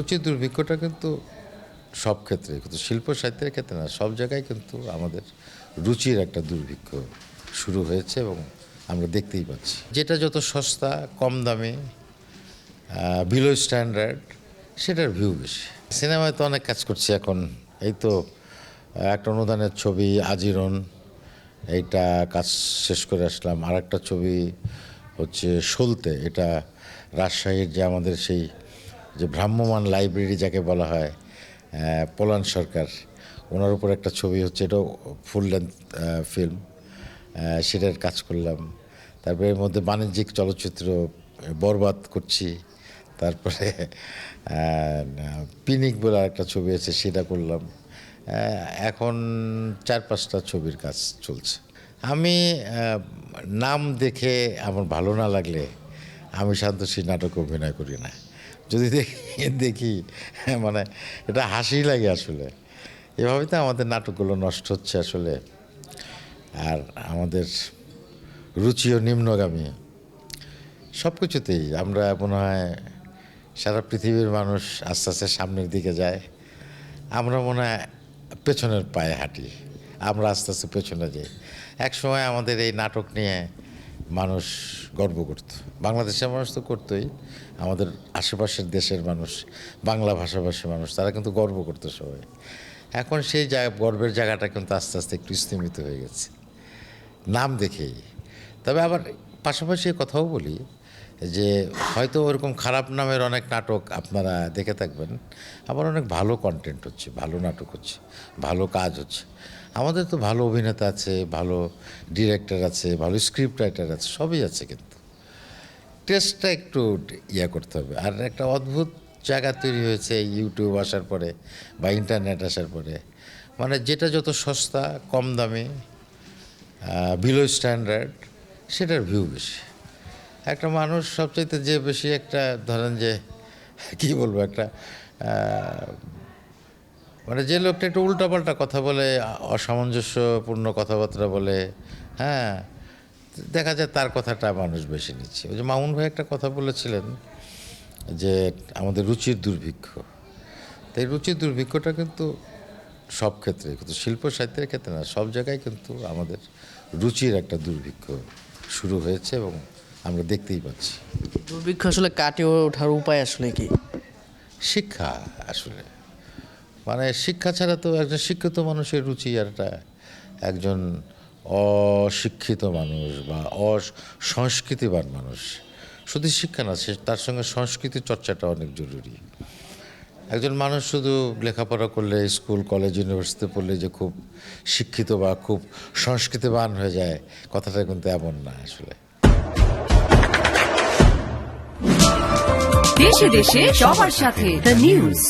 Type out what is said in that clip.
রুচির দুর্ভিক্ষটা কিন্তু সব ক্ষেত্রে, কিন্তু শিল্প সাহিত্যের ক্ষেত্রে না, সব জায়গায় কিন্তু আমাদের রুচির একটা দুর্ভিক্ষ শুরু হয়েছে এবং আমরা দেখতেই পাচ্ছি। যেটা যত সস্তা, কম দামে বিলো স্ট্যান্ডার্ড সেটার ভিউ বেশি। সিনেমায় তো অনেক কাজ করছি এখন। এই তো একটা অনুদানের ছবি আজিরন এইটা কাজ শেষ করে আসলাম। আর একটা ছবি হচ্ছে সলতে, এটা রাজশাহীর যে আমাদের সেই যে ভ্রাম্যমান লাইব্রেরি যাকে বলা হয় পলান সরকার, ওনার উপর একটা ছবি হচ্ছে এটাও ফুল লেন্থ ফিল্ম সেটার কাজ করলাম। তারপরে এর মধ্যে বাণিজ্যিক চলচ্চিত্র, বরবাদ করছি, তারপরে পিনিক বলে একটা ছবি আছে, সেটা করলাম। এখন চার পাঁচটা ছবির কাজ চলছে। আমি নাম দেখে আমার ভালো না লাগলে আমি শান্তশী নাটক অভিনয় করি না। যদি দেখি দেখি। মানে এটা হাসি লাগে আসলে। এভাবে তো আমাদের নাটকগুলো নষ্ট হচ্ছে আসলে। আর আমাদের রুচিও নিম্নগামী। সব কিছুতেই আমরা মনে হয় সারা পৃথিবীর মানুষ আস্তে আস্তে সামনের দিকে যায়। আমরা মনে হয় পেছনের পায়ে হাঁটি। আমরা আস্তে আস্তে পেছনে যাই। এক সময় আমাদের এই নাটক নিয়ে মানুষ গর্ব করত। বাংলাদেশের মানুষ তো করতোই, আমাদের আশেপাশের দেশের মানুষ, বাংলা ভাষাভাষী মানুষ, তারা কিন্তু গর্ব করতো সবাই। এখন সেই জায়গা গর্বের জায়গাটা কিন্তু আস্তে আস্তে একটু স্তীমিত হয়ে গেছে। নাম দেখেই। তবে আবার পাশাপাশি কথাও বলি যে, হয়তো ওরকম খারাপ নামের অনেক নাটক আপনারা দেখে থাকবেন। আবার অনেক ভালো কন্টেন্ট হচ্ছে, ভালো নাটক হচ্ছে, ভালো কাজ হচ্ছে। আমাদের তো ভালো অভিনেতা আছে, ভালো ডিরেক্টর আছে, ভালো স্ক্রিপ্ট রাইটার আছে, সবই আছে কিন্তু। টেস্টটা একটু ইয়া করতে হবে। আর একটা অদ্ভুত জায়গা তৈরি হয়েছে ইউটিউব আসার পরে বা ইন্টারনেট আসার পরে। মানে যেটা যত সস্তা, কম দামে বিলো স্ট্যান্ডার্ড সেটার ভিউ বেশি। একটা মানুষ সবচাইতে যে বেশি একটা, ধরেন যে, কি বলব একটা মানে যে লোকটা একটু উল্টাপাল্টা কথা বলে অসামঞ্জস্যপূর্ণ কথাবার্তা বলে হ্যাঁ দেখা যায় তার কথাটা মানুষ বেশি নিচ্ছে। ওই যে মামুন ভাই একটা কথা বলেছিলেন যে আমাদের রুচির দুর্ভিক্ষ। তাই রুচির দুর্ভিক্ষটা কিন্তু সব ক্ষেত্রে কিন্তু শিল্প সাহিত্যের ক্ষেত্রে না সব জায়গায় কিন্তু আমাদের রুচির একটা দুর্ভিক্ষ শুরু হয়েছে এবং আমরা দেখতেই পাচ্ছি। দুর্ভিক্ষ আসলে কাটিয়ে ওঠার উপায় আসলে কি? শিক্ষা আসলে। মানে শিক্ষা ছাড়া তো একজন শিক্ষিত মানুষের রুচি আর একটা, একজন অশিক্ষিত মানুষ বা অসংস্কৃতিবান মানুষ। শুধু শিক্ষা না, সে তার সঙ্গে সংস্কৃতি চর্চাটা অনেক জরুরি। একজন মানুষ শুধু লেখাপড়া করলে, স্কুল, কলেজ ইউনিভার্সিটিতে পড়লে যে খুব শিক্ষিত বা খুব সংস্কৃতিবান হয়ে যায়, কথাটা কিন্তু এমন না আসলে। দেশে দেশে সবার সাথে দ্য নিউজ